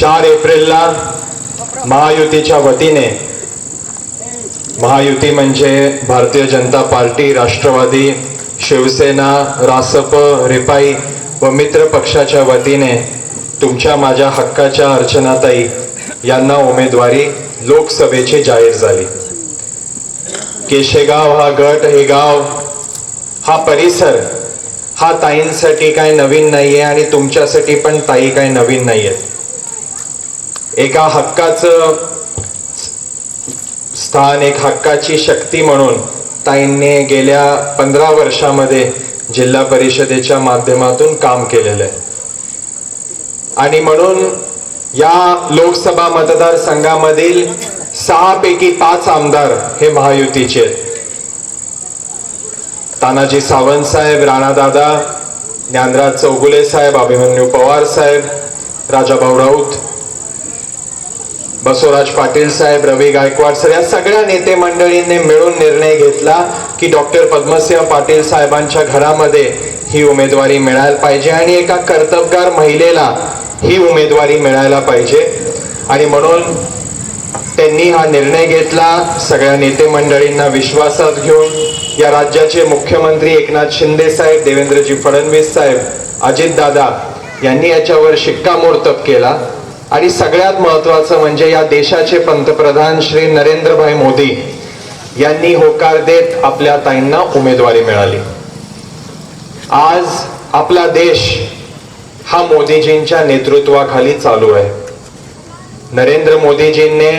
चार एप्रिलला महायुतीच्या वतीने. महायुती म्हणजे भारतीय जनता पार्टी राष्ट्रवादी शिवसेना रासप रिपाई व मित्र पक्षाच्या वतीने तुमच्या माझ्या हक्काच्या अर्चनाताई यांना उमेदवारी लोकसभेची जाहीर झाली. केशेगाव हा गट हे गाव हा परिसर हा ताईंसाठी काय नवीन नाही आहे आणि तुमच्यासाठी पण ताई काय नवीन नाहीयेत. एका हक्काचं स्थान एक हक्काची शक्ती म्हणून ताईंनी गेल्या पंधरा वर्षामध्ये जिल्हा परिषदेच्या माध्यमातून काम केलेलं आहे. आणि म्हणून या लोकसभा मतदारसंघामधील सहापैकी पाच आमदार हे महायुतीचे आहेत. तानाजी सावंत साहेब राणादादा ज्ञानराज चौगुले साहेब अभिमन्यू पवार साहेब राजाभाऊ राऊत बसवराज पाटील साहेब रवी गायकवाड सर या सगळ्या नेते मंडळींनी मिळून निर्णय घेतला की डॉक्टर पद्मसिंह पाटील साहेबांच्या घरामध्ये ही उमेदवारी मिळायला पाहिजे आणि एका कर्तबगार महिलेला ही उमेदवारी मिळायला पाहिजे. आणि म्हणून त्यांनी हा निर्णय घेतला. सगळ्या नेते मंडळींना विश्वासात घेऊन या राज्याचे मुख्यमंत्री एकनाथ शिंदे साहेब देवेंद्रजी फडणवीस साहेब अजितदादा यांनी याच्यावर शिक्कामोर्तब केला. आणि सगळ्यात महत्वाचं म्हणजे या देशाचे पंतप्रधान श्री नरेंद्रभाई मोदी यांनी होकार देत आपल्या ताईंना उमेदवारी मिळाली. आज आपला देश हा मोदीजींच्या नेतृत्वाखाली चालू आहे. नरेंद्र मोदीजींनी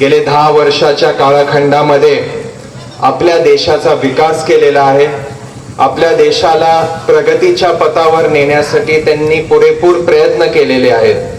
गेले दहा वर्षाच्या काळखंडामध्ये आपल्या देशाचा विकास केलेला आहे. आपल्या देशाला प्रगतीच्या पथावर नेण्यासाठी त्यांनी पुरेपूर प्रयत्न केलेले आहेत.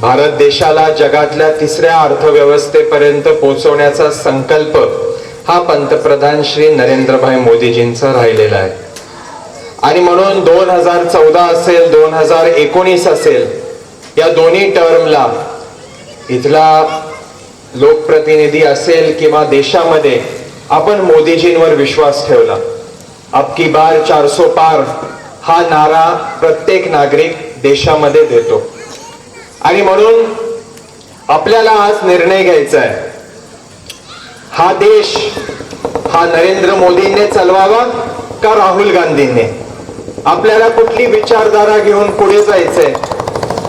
भारत देशाला जगातल्या तिसऱ्या अर्थव्यवस्थेपर्यंत पोहोचवण्याचा संकल्प हा पंतप्रधान श्री नरेंद्रभाई मोदीजींचा राहिलेला आहे. आणि म्हणून दोन हजार चौदा असेल दोन हजार एकोणीस असेल या दोन्ही टर्मला इथला लोकप्रतिनिधी असेल किंवा देशामध्ये आपण मोदीजींवर विश्वास ठेवला. अबकी बार चारसो पार हा नारा प्रत्येक नागरिक देशामध्ये देतो. आणि म्हणून आपल्याला आज निर्णय घ्यायचा आहे. हा देश हा नरेंद्र मोदींनी चालवावा का राहुल गांधींनी? आपल्याला कुठली विचारधारा घेऊन पुढे जायचंय?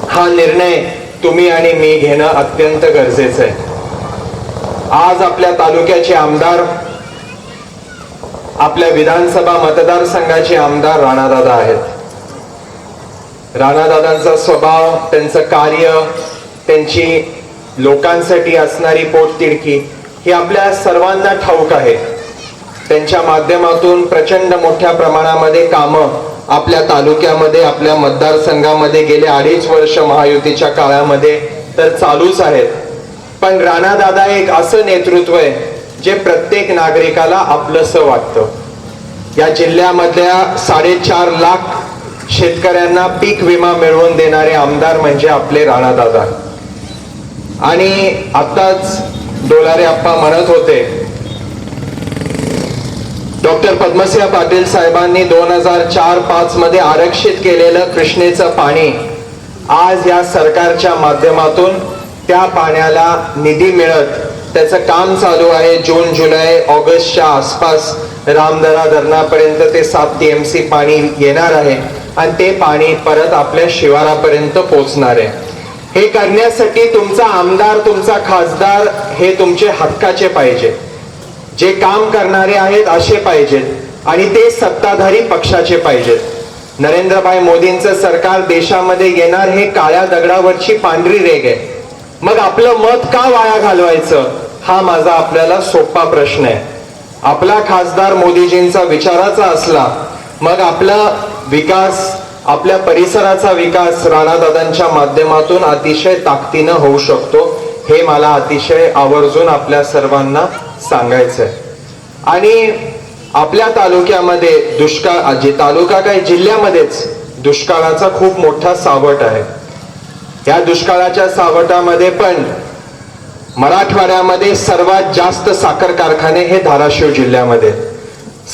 हा निर्णय तुम्ही आणि मी घेणं अत्यंत गरजेचं आहे. आज आपल्या तालुक्याचे आमदार आपल्या विधानसभा मतदारसंघाचे आमदार राणादादा आहेत. राणादादांचा स्वभाव त्यांचं कार्य त्यांची लोकांसाठी असणारी पोटतिडकी ही आपल्या सर्वांना ठाऊक आहे. त्यांच्या माध्यमातून प्रचंड मोठ्या प्रमाणामध्ये कामं आपल्या तालुक्यामध्ये आपल्या मतदारसंघामध्ये गेले अडीच वर्ष महायुतीच्या काळामध्ये तर चालूच आहेत. पण राणादादा एक असं नेतृत्व आहे जे प्रत्येक नागरिकाला आपलंसं वाटतं. या जिल्ह्यामधल्या साडेचार लाख शेतकऱ्यांना पीक विमा मिळवून देणारे आमदार म्हणजे आपले राणादादा. आणि आताच डोलारे आप्पा म्हणत होते डॉक्टर पद्मसिंह पाटील साहेबांनी दोन हजार चार पाच मध्ये आरक्षित केलेलं कृष्णेचं पाणी आज या सरकारच्या माध्यमातून त्या पाण्याला निधी मिळत त्याचं काम चालू आहे जून जुलै ऑगस्टच्या आसपास. रामदरा धरणापर्यंत ते सात टीएमसी पाणी येणार आहे आणि ते पाणी परत आपल्या शिवारापर्यंत पोहोचणार आहे. हे करण्यासाठी तुमचा आमदार तुमचा खासदार हे तुमचे हक्काचे पाहिजे. जे काम करणारे आहेत असे पाहिजेत आणि ते सत्ताधारी पक्षाचे पाहिजेत नरेंद्रभाई मोदींचं सरकार देशामध्ये येणार हे काळ्या दगडावरची पांढरी रेग आहे. मग आपलं मत का वाया घालवायचं? हा माझा आपल्याला सोपा प्रश्न आहे. आपला खासदार मोदीजींचा विचाराचा असला मग आपला विकास आपल्या परिसराचा विकास राणादादांच्या माध्यमातून अतिशय ताकदीनं होऊ शकतो हे मला अतिशय आवर्जून आपल्या सर्वांना सांगायचं आहे आणि आपल्या तालुक्यामध्ये दुष्काळ जे तालुका काय जिल्ह्यामध्येच दुष्काळाचा खूप मोठा सावट आहे. या दुष्काळाच्या सावटामध्ये पण मराठवाड्यामध्ये सर्वात जास्त साखर कारखाने हे धाराशिव जिल्ह्यामध्ये.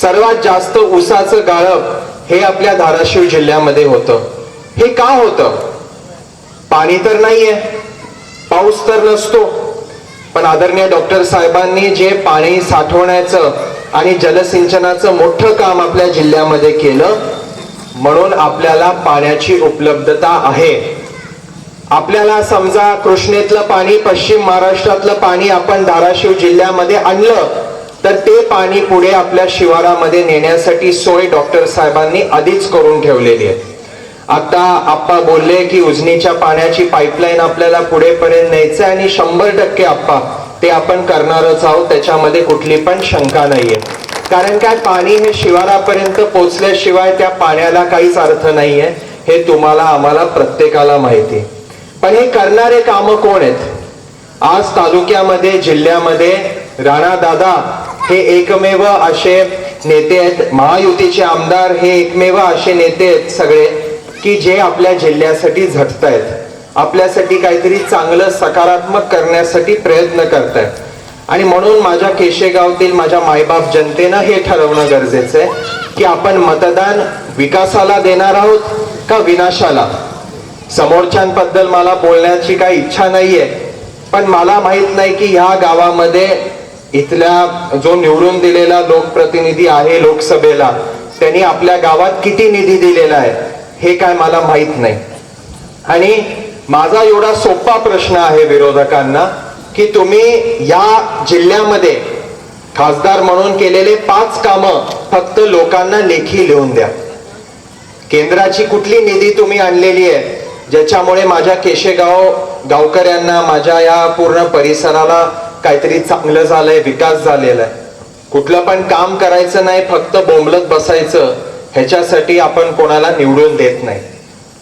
सर्वात जास्त ऊसाचं गाळप हे आपल्या धाराशिव जिल्ह्यामध्ये होतं. हे का होतं? पाणी तर नाहीये. पाऊस तर नसतो. पण आदरणीय डॉक्टर साहेबांनी जे पाणी साठवण्याचं आणि जलसिंचनाचं मोठं काम आपल्या जिल्ह्यामध्ये केलं म्हणून आपल्याला पाण्याची उपलब्धता आहे. आपल्याला समजा कृष्णेतलं पाणी पश्चिम महाराष्ट्रातलं पाणी आपण धाराशिव जिल्ह्यामध्ये आणलं तर ते पाणी पुढे आपल्या शिवारामध्ये नेण्यासाठी सोय डॉक्टर साहेबांनी आधीच करून ठेवलेली आहे आता आप्पा बोलले की उजनीच्या पाण्याची पाईपलाईन आपल्याला पुढेपर्यंत न्यायचं आणि शंभर टक्के आप्पा ते आपण करणारच आहोत त्याच्यामध्ये कुठली पण शंका नाहीये कारण काय पाणी हे शिवारापर्यंत पोचल्याशिवाय त्या पाण्याला काहीच अर्थ नाहीये हे तुम्हाला आम्हाला प्रत्येकाला माहिती आहे. पण हे करणारे काम कोण आहेत? आज तालुक्यामध्ये जिल्ह्यामध्ये राणा दादा हे एकमेव असे नेते आहेत. महायुतीचे आमदार हे एकमेव असे नेते आहेत सगळे की जे आपल्या जिल्ह्यासाठी झटतायत. आपल्यासाठी काहीतरी चांगलं सकारात्मक करण्यासाठी प्रयत्न करत आहेत आणि म्हणून माझ्या केशेगावतील माझ्या मायबाप जनतेनं हे ठरवणं गरजेचं आहे की आपण मतदान विकासाला देणार आहोत का विनाशाला? समोरच्यांबद्दल मला बोलण्याची काही इच्छा नाहीये. पण मला माहीत नाही की ह्या गावामध्ये इथल्या जो निवडून दिलेला लोकप्रतिनिधी आहे लोकसभेला त्यांनी आपल्या गावात किती निधी दिलेला आहे हे काय मला माहीत नाही. आणि माझा एवढा सोपा प्रश्न आहे विरोधकांना की तुम्ही या जिल्ह्यामध्ये खासदार म्हणून केलेले पाच कामं फक्त लोकांना लेखी लिहून द्या. केंद्राची कुठली निधी तुम्ही आणलेली आहे ज्याच्यामुळे माझ्या केशेगाव गावकऱ्यांना माझ्या या पूर्ण परिसराला काहीतरी चांगलं झालंय विकास झालेला आहे कुठलं पण काम करायचं नाही फक्त बोंबलत बसायचं ह्याच्यासाठी आपण कोणाला निवडून देत नाही.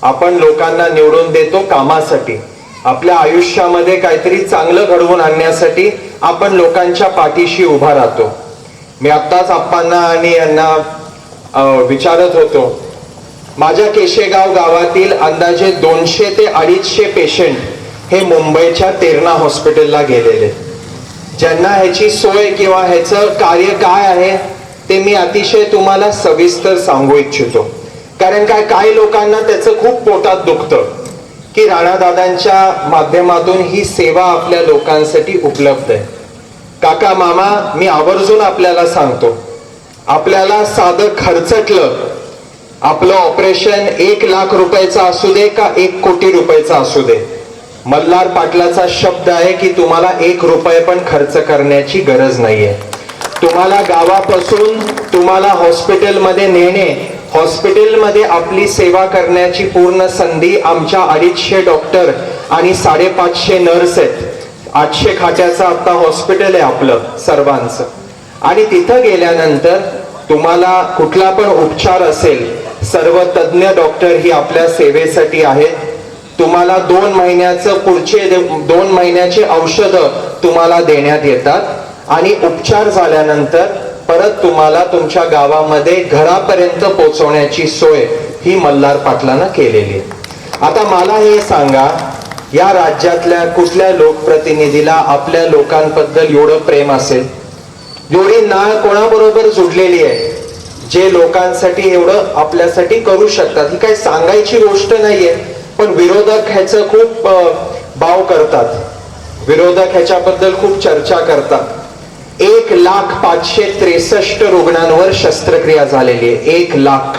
आपण लोकांना निवडून देतो कामासाठी. आपल्या आयुष्यामध्ये काहीतरी चांगलं घडवून आणण्यासाठी आपण लोकांच्या पाठीशी उभा राहतो. मी आत्ताच आप्पांना आणि यांना विचारत होतो माझ्या केशेगाव गावातील अंदाजे दोनशे ते अडीचशे पेशंट हे मुंबईच्या तेरणा हॉस्पिटलला गेलेले. ज्यांना ह्याची सोय किंवा ह्याचं कार्य काय आहे ते मी अतिशय तुम्हाला सविस्तर सांगू इच्छितो. कारण काय काही लोकांना त्याचं खूप पोटात दुखतं की राणादादांच्या माध्यमातून ही सेवा आपल्या लोकांसाठी उपलब्ध आहे. काका मामा मी आवर्जून आपल्याला सांगतो. आपल्याला साधं खर्चटलं आपलं ऑपरेशन एक लाख रुपयाचं असू दे का एक कोटी रुपयाचं असू दे? मल्हार पाटलाचा शब्द आहे की तुम्हाला एक रुपये पण खर्च करण्याची गरज नाहीये. तुम्हाला गावापासून तुम्हाला हॉस्पिटलमध्ये नेणे हॉस्पिटलमध्ये आपली सेवा करण्याची पूर्ण संधी आमच्या अडीचशे डॉक्टर आणि साडेपाचशे नर्स आहेत. आठशे खाट्याचं आता हॉस्पिटल आहे आपलं सर्वांचं. आणि तिथं गेल्यानंतर तुम्हाला कुठला पण उपचार असेल सर्व तज्ज्ञ डॉक्टर ही आपल्या सेवेसाठी आहेत. तुम्हाला दोन महिन्याचं पुढचे दोन महिन्याचे औषध तुम्हाला देण्यात येतात. आणि उपचार झाल्यानंतर परत तुम्हाला तुमच्या गावामध्ये घरापर्यंत पोहोचवण्याची सोय ही मल्हार पाटलानं केलेली आहे. आता मला हे सांगा या राज्यातल्या कुठल्या लोकप्रतिनिधीला आपल्या लोकांबद्दल एवढं प्रेम असेल? एवढी नाळ कोणाबरोबर जुडलेली आहे? जे लोकांसाठी एवढं आपल्यासाठी करू शकतात ही काही सांगायची गोष्ट नाहीये पण विरोधक ह्याचं खूप भाव करतात. विरोधक ह्याच्याबद्दल खूप चर्चा करतात. एक लाख पाचशे त्रेसष्ट रुग्णांवर शस्त्रक्रिया झालेली आहे. एक लाख.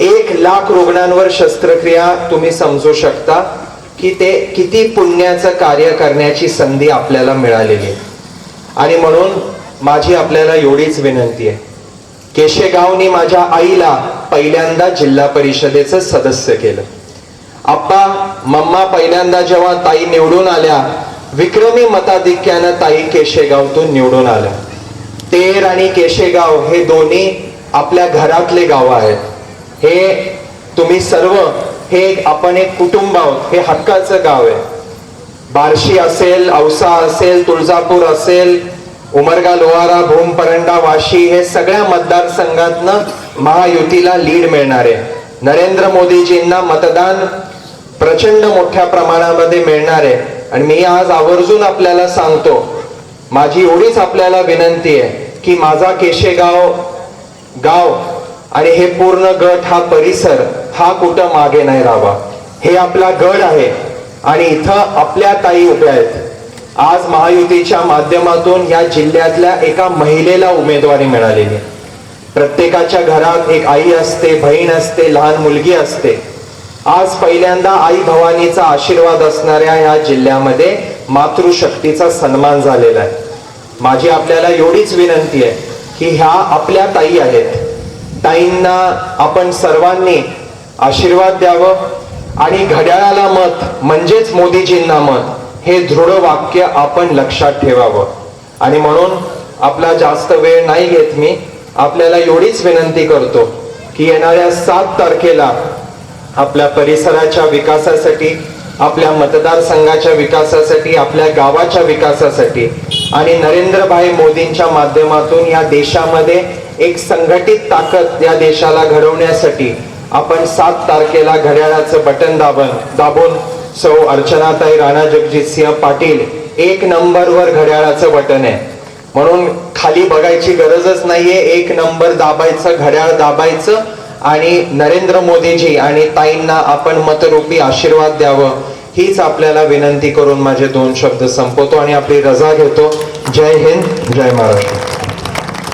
एक लाख रुग्णांवर शस्त्रक्रिया तुम्ही समजू शकता की ते किती पुण्याचं कार्य करण्याची संधी आपल्याला मिळालेली आहे. आणि म्हणून माझी आपल्याला एवढीच विनंती आहे. केशेगावनी माझ्या आईला पहिल्यांदा जिल्हा परिषदेचं सदस्य केलं. आप्पा मम्मा पहिल्यांदा जेव्हा ताई निवडून आल्या विक्रमी मताधिक्यानं ताई केशेगावतून निवडून आल्या. तेर आणि केशेगाव हे दोन्ही आपल्या घरातले गाव आहेत. हे तुम्ही सर्व हे आपण एक कुटुंब आहोत हे हक्काचं गाव आहे. बार्शी असेल औसा असेल तुळजापूर असेल उमरगा लोहारा भूम परंडा वाशी हे सगळ्या मतदारसंघातनं महायुतीला लीड मिळणार. आहे नरेंद्र मोदीजींना मतदान प्रचंड मोठ्या प्रमाणामध्ये मिळणार. आहे आणि मी आज आवर्जून आपल्याला सांगतो माझी एवढीच आपल्याला विनंती आहे की माझा केशेगाव गाव आणि हे पूर्ण गट हा परिसर हा कुठं मागे नाही राहावा. हे आपला गड आहे आणि इथं आपल्या ताई उभ्या आहेत. आज महायुतीच्या माध्यमातून या जिल्ह्यातल्या एका महिलेला उमेदवारी मिळालेली. आहे प्रत्येकाच्या घरात एक आई असते बहीण असते लहान मुलगी असते. आज पहिल्यांदा आई भवानीचा आशीर्वाद असणाऱ्या या जिल्ह्यामध्ये मातृशक्तीचा सन्मान झालेला आहे. माझी आपल्याला एवढीच विनंती आहे की ह्या आपल्या ताई आहेत. ताईंना आपण सर्वांनी आशीर्वाद द्यावं आणि घड्याळाला मत म्हणजेच मोदीजींना मत हे दृढ वाक्य आपण लक्षात ठेवावं. आणि म्हणून आपला जास्त वेळ नाही घेत मी आपल्याला एवढीच विनंती करतो की येणाऱ्या सात तारखेला आपल्या परिसराच्या विकासासाठी आपल्या मतदारसंघाच्या विकासासाठी आपल्या गावाच्या विकासासाठी आणि नरेंद्रभाई मोदींच्या माध्यमातून या देशामध्ये एक संघटित ताकद या देशाला घडवण्यासाठी आपण सात तारखेला घड्याळाचं बटन दाबन दाबून सौ अर्चनाताई राणा जगजितसिंह पाटील एक नंबरवर घड्याळाचं बटन आहे. म्हणून खाली बघायची गरजच नाहीये एक नंबर दाबायचं घड्याळ दाबायचं आणि नरेंद्र मोदीजी आणि ताईंना आपण मतरूपी आशीर्वाद द्यावं हीच आपल्याला विनंती करून माझे दोन शब्द संपवतो आणि आपली रजा घेतो. जय हिंद जय महाराष्ट्र.